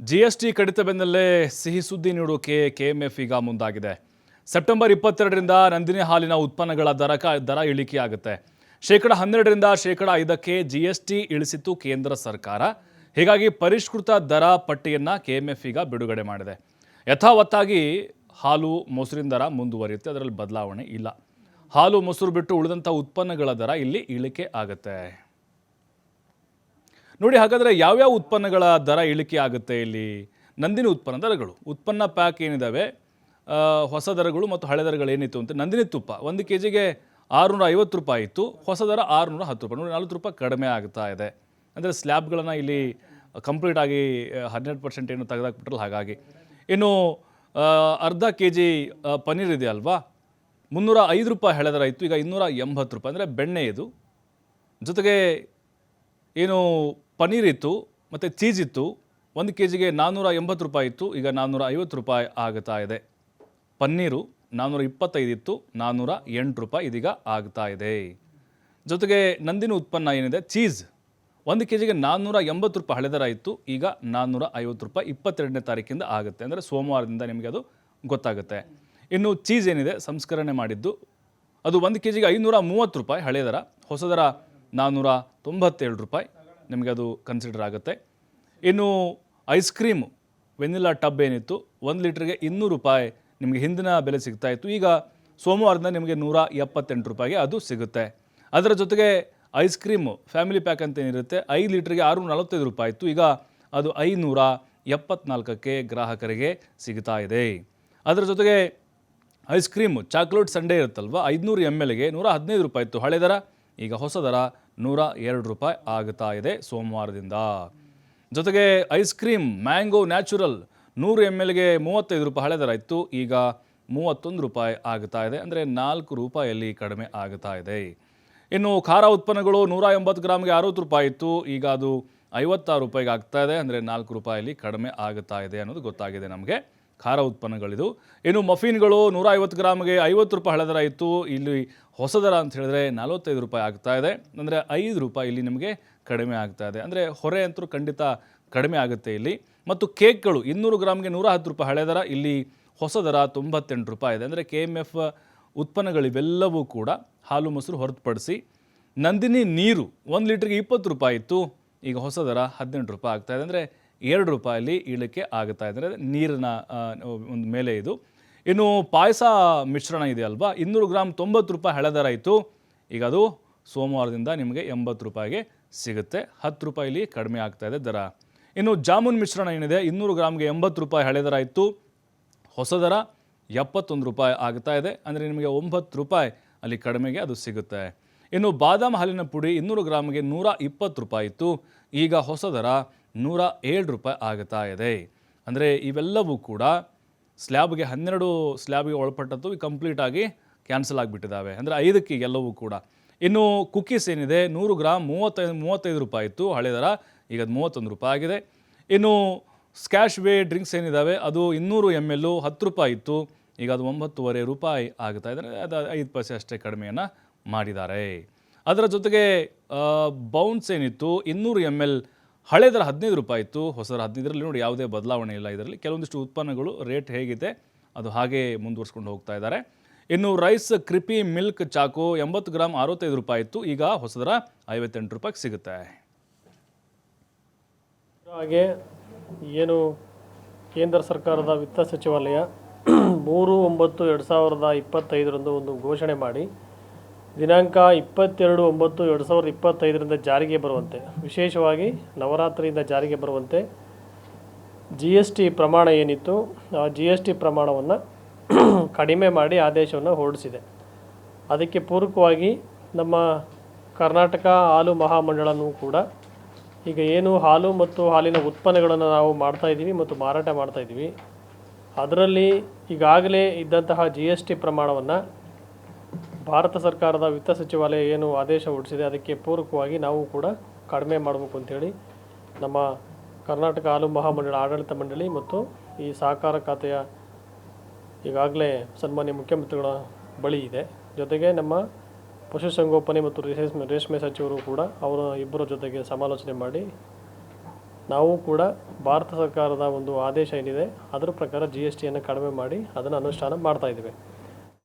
G S T ಕಡಿತ ಬೆನ್ನಲ್ಲೇ ಸಿಹಿ ಸುದ್ದಿ ನೀಡೋಕೆ ಕೆಎಂಎಫ್ ಈಗ ಮುಂದಾಗಿದೆ. ಸೆಪ್ಟೆಂಬರ್ ಇಪ್ಪತ್ತೆರಡರಿಂದ ನಂದಿನಿ ಹಾಲಿನ ಉತ್ಪನ್ನಗಳ ದರ ದರ ಇಳಿಕೆಯಾಗುತ್ತೆ. ಶೇಕಡ ಹನ್ನೆರಡರಿಂದ ಶೇಕಡ ಐದಕ್ಕೆ ಜಿ ಎಸ್ ಟಿ ಇಳಿಸಿತ್ತು ಕೇಂದ್ರ ಸರ್ಕಾರ. ಹೀಗಾಗಿ ಪರಿಷ್ಕೃತ ದರ ಪಟ್ಟಿಯನ್ನು ಕೆಎಂಎಫ್ ಈಗ ಬಿಡುಗಡೆ ಮಾಡಿದೆ. ಯಥಾವತ್ತಾಗಿ ಹಾಲು ಮೊಸರಿನ ದರ ಮುಂದುವರಿಯುತ್ತೆ, ಅದರಲ್ಲಿ ಬದಲಾವಣೆ ಇಲ್ಲ. ಹಾಲು, ಮೊಸರು ಬಿಟ್ಟು ಉಳಿದಂಥ ಉತ್ಪನ್ನಗಳ ದರ ಇಲ್ಲಿ ಇಳಿಕೆ ಆಗುತ್ತೆ. ನೋಡಿ ಹಾಗಾದರೆ ಯಾವ್ಯಾವ ಉತ್ಪನ್ನಗಳ ದರ ಇಳಿಕೆ ಆಗುತ್ತೆ ಇಲ್ಲಿ? ನಂದಿನಿ ಉತ್ಪನ್ನ ದರಗಳು. ಉತ್ಪನ್ನ ಪ್ಯಾಕ್ ಏನಿದ್ದಾವೆ ಹೊಸ ದರಗಳು ಮತ್ತು ಹಳೆ ದರಗಳು ಏನಿತ್ತು ಅಂತ. ನಂದಿನಿ ತುಪ್ಪ ಒಂದು ಕೆ ಜಿಗೆ ಆರುನೂರ ಐವತ್ತು ರೂಪಾಯಿ ಇತ್ತು. ಹೊಸ ದರ ಆರುನೂರ ಹತ್ತು ರೂಪಾಯಿ. ನೋಡಿ ನಲ್ವತ್ತು ರೂಪಾಯಿ ಕಡಿಮೆ ಆಗ್ತಾ ಇದೆ. ಅಂದರೆ ಸ್ಲ್ಯಾಬ್ಗಳನ್ನು ಇಲ್ಲಿ ಕಂಪ್ಲೀಟ್ ಆಗಿ ಹನ್ನೆರಡು ಪರ್ಸೆಂಟ್ ಏನು ತೆಗೆದಾಕ್ಬಿಟ್ರಲ್ಲ ಹಾಗಾಗಿ. ಇನ್ನು ಅರ್ಧ ಕೆ ಜಿ ಪನ್ನೀರ್ ಇದೆ ಅಲ್ವಾ? ಮುನ್ನೂರ ಐದು ರೂಪಾಯಿ ಹಳೆ ದರ ಇತ್ತು. ಈಗ ಇನ್ನೂರ ಎಂಬತ್ತು ರೂಪಾಯಿ. ಅಂದರೆ ಬೆಣ್ಣೆ ಇದು. ಜೊತೆಗೆ ಏನು ಪನ್ನೀರ್ ಇತ್ತು, ಮತ್ತು ಚೀಸ್ ಇತ್ತು, ಒಂದು ಕೆ ಜಿಗೆ ನಾನ್ನೂರ ಎಂಬತ್ತು ರೂಪಾಯಿ ಇತ್ತು, ಈಗ ನಾನ್ನೂರ ಐವತ್ತು ರೂಪಾಯಿ ಆಗ್ತಾ ಇದೆ. ಪನ್ನೀರು ನಾನ್ನೂರ ಇಪ್ಪತ್ತೈದು ಇತ್ತು ನಾನ್ನೂರ ಎಂಟು ರೂಪಾಯಿ ಇದೀಗ ಆಗ್ತಾ ಇದೆ. ಜೊತೆಗೆ ನಂದಿನ ಉತ್ಪನ್ನ ಏನಿದೆ, ಚೀಸ್. ಒಂದು ಕೆ ಜಿಗೆ ನಾನ್ನೂರ ಎಂಬತ್ತು ರೂಪಾಯಿ ಹಳೆ ದರ ಇತ್ತು, ಈಗ ನಾನ್ನೂರ ಐವತ್ತು ರೂಪಾಯಿ ಇಪ್ಪತ್ತೆರಡನೇ ತಾರೀಕಿಂದ ಆಗುತ್ತೆ. ಅಂದರೆ ಸೋಮವಾರದಿಂದ ನಿಮಗೆ ಅದು ಗೊತ್ತಾಗುತ್ತೆ. ಇನ್ನು ಚೀಸ್ ಏನಿದೆ, ಸಂಸ್ಕರಣೆ ಮಾಡಿದ್ದು, ಅದು ಒಂದು ಕೆ ಜಿಗೆ ಐನೂರ ಮೂವತ್ತು ರೂಪಾಯಿ ಹಳೆ ದರ ಹೊಸ ದರ ನಾನ್ನೂರ ತೊಂಬತ್ತೇಳು ರೂಪಾಯಿ ನಿಮಗೆ ಅದು ಕನ್ಸಿಡರ್ ಆಗುತ್ತೆ. ಇನ್ನು ಐಸ್ ಕ್ರೀಮ್ ವೆನಿಲಾ ಟಬ್ ಏನಿತ್ತು, ಒಂದು ಲೀಟ್ರಿಗೆ ಇನ್ನೂರು ರೂಪಾಯಿ ನಿಮಗೆ ಹಿಂದಿನ ಬೆಲೆ ಸಿಗ್ತಾ ಇತ್ತು. ಈಗ ಸೋಮವಾರದಿಂದ ನಿಮಗೆ ನೂರ ಎಪ್ಪತ್ತೆಂಟು ರೂಪಾಯಿಗೆ ಅದು ಸಿಗುತ್ತೆ. ಅದರ ಜೊತೆಗೆ ಐಸ್ ಕ್ರೀಮು ಫ್ಯಾಮಿಲಿ ಪ್ಯಾಕ್ ಅಂತ ಏನಿರುತ್ತೆ, ಐದು ಲೀಟ್ರಿಗೆ ಆರು ನಲವತ್ತೈದು ರೂಪಾಯಿ ಇತ್ತು. ಈಗ ಅದು ಐನೂರ ಎಪ್ಪತ್ನಾಲ್ಕಕ್ಕೆ ಗ್ರಾಹಕರಿಗೆ ಸಿಗ್ತಾ ಇದೆ. ಅದರ ಜೊತೆಗೆ ಐಸ್ ಕ್ರೀಮು ಚಾಕ್ಲೇಟ್ ಸಂಡೇ ಇರುತ್ತಲ್ವ, ಐದುನೂರು ಎಂ ಎಲ್ಗೆ ನೂರ ಹದಿನೈದು ರೂಪಾಯಿ ಇತ್ತು. ಹಳೆ ದರ ಈಗ ಹೊಸ ದರ ನೂರ ಎರಡು ರೂಪಾಯಿ ಆಗ್ತಾ ಇದೆ ಸೋಮವಾರದಿಂದ. ಜೊತೆಗೆ ಐಸ್ ಕ್ರೀಮ್, ಮ್ಯಾಂಗೋ ನ್ಯಾಚುರಲ್ ನೂರು ಎಂ ಎಲ್ಗೆ ಮೂವತ್ತೈದು ರೂಪಾಯಿ ಹಳೆ ದರ ಇತ್ತು, ಈಗ ಮೂವತ್ತೊಂದು ರೂಪಾಯಿ ಆಗ್ತಾ ಇದೆ, ಅಂದರೆ ನಾಲ್ಕು ರೂಪಾಯಲ್ಲಿ ಕಡಿಮೆ ಆಗ್ತಾ ಇದೆ. ಇನ್ನು ಖಾರ ಉತ್ಪನ್ನಗಳು ನೂರ ಎಂಬತ್ತು ಗ್ರಾಮ್ಗೆ ಅರವತ್ತು ರೂಪಾಯಿ ಇತ್ತು, ಈಗ ಅದು ಐವತ್ತಾರು ರೂಪಾಯಿಗೆ ಆಗ್ತಾ ಇದೆ, ಅಂದರೆ ನಾಲ್ಕು ರೂಪಾಯಲ್ಲಿ ಕಡಿಮೆ ಆಗ್ತಾ ಇದೆ ಅನ್ನೋದು ಗೊತ್ತಾಗಿದೆ ನಮಗೆ. ಖಾರ ಉತ್ಪನ್ನಗಳಿದು. ಇನ್ನು ಮಫಿನ್ಗಳು ನೂರ ಐವತ್ತು ಗ್ರಾಮ್ಗೆ ಐವತ್ತು ರೂಪಾಯಿ ಹಳೆದರ ಇತ್ತು. ಇಲ್ಲಿ ಹೊಸ ದರ ಅಂತ ಹೇಳಿದ್ರೆ ನಲವತ್ತೈದು ರೂಪಾಯಿ ಆಗ್ತಾ ಇದೆ. ಅಂದರೆ ಐದು ರೂಪಾಯಿ ಇಲ್ಲಿ ನಿಮಗೆ ಕಡಿಮೆ ಆಗ್ತಾ ಇದೆ. ಅಂದರೆ ಹೊರೆ ಅಂತೂ ಖಂಡಿತ ಕಡಿಮೆ ಆಗುತ್ತೆ ಇಲ್ಲಿ. ಮತ್ತು ಕೇಕ್ಗಳು ಇನ್ನೂರು ಗ್ರಾಮ್ಗೆ ನೂರ ಹತ್ತು ರೂಪಾಯಿ ಹಳೆ ದರ, ಇಲ್ಲಿ ಹೊಸ ದರ ತೊಂಬತ್ತೆಂಟು ರೂಪಾಯಿ ಇದೆ. ಅಂದರೆ ಕೆ ಎಂ ಎಫ್ ಉತ್ಪನ್ನಗಳಿವೆಲ್ಲವೂ ಕೂಡ ಹಾಲು ಮೊಸರು ಹೊರತುಪಡಿಸಿ ನಂದಿನಿ ನೀರು ಒಂದು ಲೀಟ್ರಿಗೆ ಇಪ್ಪತ್ತು ರೂಪಾಯಿ ಇತ್ತು. ಈಗ ಹೊಸ ದರ ಹದಿನೆಂಟು ರೂಪಾಯಿ ಆಗ್ತಾಯಿದೆ ಅಂದರೆ ಎರಡು ರೂಪಾಯಲ್ಲಿ ಇಳಿಕೆ ಆಗುತ್ತಾ ಇದೆ ನೀರಿನ ಒಂದು ಮೇಲೆ ಇದು. ಇನ್ನು ಪಾಯಸ ಮಿಶ್ರಣ ಇದೆ ಅಲ್ವಾ? ಇನ್ನೂರು ಗ್ರಾಮ್ ತೊಂಬತ್ತು ರೂಪಾಯಿ ಹಳೆ ದರ ಇತ್ತು ಈಗ ಅದು ಸೋಮವಾರದಿಂದ ನಿಮಗೆ ಎಂಬತ್ತು ರೂಪಾಯಿಗೆ ಸಿಗುತ್ತೆ. ಹತ್ತು ರೂಪಾಯಿಲಿ ಕಡಿಮೆ ಆಗ್ತಾ ಇದೆ ದರ. ಇನ್ನು ಜಾಮೂನ್ ಮಿಶ್ರಣ ಏನಿದೆ? ಇನ್ನೂರು ಗ್ರಾಮ್ಗೆ ಎಂಬತ್ತು ರೂಪಾಯಿ ಹಳೆ ದರ ಇತ್ತು ಹೊಸ ದರ ಎಪ್ಪತ್ತೊಂದು ರೂಪಾಯಿ ಆಗ್ತಾ ಇದೆ. ಅಂದರೆ ನಿಮಗೆ ಒಂಬತ್ತು ರೂಪಾಯಿ ಅಲ್ಲಿ ಕಡಿಮೆಗೆ ಅದು ಸಿಗುತ್ತೆ. ಇನ್ನು ಬಾದಾಮ್ ಹಾಲಿನ ಪುಡಿ ಇನ್ನೂರು ಗ್ರಾಮ್ಗೆ ನೂರ ಇಪ್ಪತ್ತು ರೂಪಾಯಿ ಇತ್ತು. ಈಗ ಹೊಸ ದರ ನೂರ ಏಳು ರೂಪಾಯಿ ಆಗುತ್ತಾ ಇದೆ. ಅಂದರೆ ಇವೆಲ್ಲವೂ ಕೂಡ ಸ್ಲ್ಯಾಬ್ಗೆ ಹನ್ನೆರಡು ಸ್ಲ್ಯಾಬ್ಗೆ ಒಳಪಟ್ಟದ್ದು ಕಂಪ್ಲೀಟಾಗಿ ಕ್ಯಾನ್ಸಲ್ ಆಗಿಬಿಟ್ಟಿದ್ದಾವೆ ಅಂದರೆ ಐದಕ್ಕೆ ಎಲ್ಲವೂ ಕೂಡ. ಇನ್ನು ಕುಕ್ಕೀಸ್ ಏನಿದೆ, ನೂರು ಗ್ರಾಮ್ ಮೂವತ್ತೈದು ಮೂವತ್ತೈದು ರೂಪಾಯಿ ಇತ್ತು, ಹಳೆ ದರ. ಈಗ ಅದು ಮೂವತ್ತೊಂದು ರೂಪಾಯಿ ಆಗಿದೆ. ಇನ್ನು ಸ್ಕ್ಯಾಶ್ ವೇ ಡ್ರಿಂಕ್ಸ್ ಏನಿದ್ದಾವೆ ಅದು ಇನ್ನೂರು ಎಂ ಎಲ್ಲು ಹತ್ತು ರೂಪಾಯಿ ಇತ್ತು. ಈಗ ಅದು ಒಂಬತ್ತುವರೆ ರೂಪಾಯಿ ಆಗ್ತಾ ಇದೆ. ಅದು ಐದು ಪೈಸೆ ಅಷ್ಟೇ ಕಡಿಮೆಯನ್ನು ಮಾಡಿದ್ದಾರೆ. ಅದರ ಜೊತೆಗೆ ಬೌನ್ಸ್ ಏನಿತ್ತು, ಇನ್ನೂರು ಎಂ ಎಲ್ ಹಳೆ ದರ ಹದಿನೈದು ರೂಪಾಯಿ ಇತ್ತು ಹೊಸ ದರ ಹದಿನೈದರಲ್ಲಿ ನೋಡಿ ಯಾವುದೇ ಬದಲಾವಣೆ ಇಲ್ಲ ಇದರಲ್ಲಿ. ಕೆಲವೊಂದಿಷ್ಟು ಉತ್ಪನ್ನಗಳು ರೇಟ್ ಹೇಗಿದೆ, ಅದು ಹಾಗೆ ಮುಂದುವರ್ಸ್ಕೊಂಡು ಹೋಗ್ತಾ ಇದ್ದಾರೆ. ಇನ್ನು ರೈಸ್ ಕ್ರಿಪಿ ಮಿಲ್ಕ್ ಚಾಕು ಎಂಬತ್ತು ಗ್ರಾಮ್ ಅರವತ್ತೈದು ರೂಪಾಯಿ ಇತ್ತು. ಈಗ ಹೊಸದರ ಐವತ್ತೆಂಟು ರೂಪಾಯಿಗೆ ಸಿಗುತ್ತೆ. ಹಾಗೆ ಏನು ಕೇಂದ್ರ ಸರ್ಕಾರದ ವಿತ್ತ ಸಚಿವಾಲಯ ಮೂರು ಒಂಬತ್ತು ಎರಡು ಸಾವಿರದ ಇಪ್ಪತ್ತೈದರಂದು ಒಂದು ಘೋಷಣೆ ಮಾಡಿ ದಿನಾಂಕ ಇಪ್ಪತ್ತೆರಡು ಒಂಬತ್ತು ಎರಡು ಸಾವಿರದ ಇಪ್ಪತ್ತೈದರಿಂದ ಜಾರಿಗೆ ಬರುವಂತೆ. ವಿಶೇಷವಾಗಿ ನವರಾತ್ರಿಯಿಂದ ಜಾರಿಗೆ ಬರುವಂತೆ ಜಿ ಎಸ್ ಟಿ ಪ್ರಮಾಣ ಏನಿತ್ತು, ಆ ಜಿ ಎಸ್ ಟಿ ಪ್ರಮಾಣವನ್ನು ಕಡಿಮೆ ಮಾಡಿ ಆದೇಶವನ್ನು ಹೊರಡಿಸಿದೆ. ಅದಕ್ಕೆ ಪೂರಕವಾಗಿ ನಮ್ಮ ಕರ್ನಾಟಕ ಹಾಲು ಮಹಾಮಂಡಳನೂ ಕೂಡ ಈಗ ಏನು ಹಾಲು ಮತ್ತು ಹಾಲಿನ ಉತ್ಪನ್ನಗಳನ್ನು ನಾವು ಮಾಡ್ತಾ ಇದ್ದೀವಿ ಮತ್ತು ಮಾರಾಟ ಮಾಡ್ತಾಯಿದ್ದೀವಿ ಅದರಲ್ಲಿ ಈಗಾಗಲೇ ಇದ್ದಂತಹ ಜಿ ಎಸ್ ಟಿ ಪ್ರಮಾಣವನ್ನು ಭಾರತ ಸರ್ಕಾರದ ವಿತ್ತ ಸಚಿವಾಲಯ ಏನು ಆದೇಶ ಹೊರಡಿಸಿದೆ, ಅದಕ್ಕೆ ಪೂರಕವಾಗಿ ನಾವು ಕೂಡ ಕಡಿಮೆ ಮಾಡಬೇಕು ಅಂಥೇಳಿ ನಮ್ಮ ಕರ್ನಾಟಕ ಹಾಲು ಮಹಾಮಂಡಳ ಆಡಳಿತ ಮಂಡಳಿ ಮತ್ತು ಈ ಸಹಕಾರ ಖಾತೆಯ ಈಗಾಗಲೇ ಸನ್ಮಾನ್ಯ ಮುಖ್ಯಮಂತ್ರಿಗಳ ಬಳಿ ಇದೆ. ಜೊತೆಗೆ ನಮ್ಮ ಪಶುಸಂಗೋಪನೆ ಮತ್ತು ರೇಷ್ಮೆ ರೇಷ್ಮೆ ಸಚಿವರು ಕೂಡ ಅವರ ಇಬ್ಬರ ಜೊತೆಗೆ ಸಮಾಲೋಚನೆ ಮಾಡಿ ನಾವು ಕೂಡ ಭಾರತ ಸರ್ಕಾರದ ಒಂದು ಆದೇಶ ಏನಿದೆ, ಅದರ ಪ್ರಕಾರ ಜಿ ಎಸ್ ಟಿಯನ್ನು ಕಡಿಮೆ ಮಾಡಿ ಅದನ್ನು ಅನುಷ್ಠಾನ ಮಾಡ್ತಾ ಇದ್ದೇವೆ.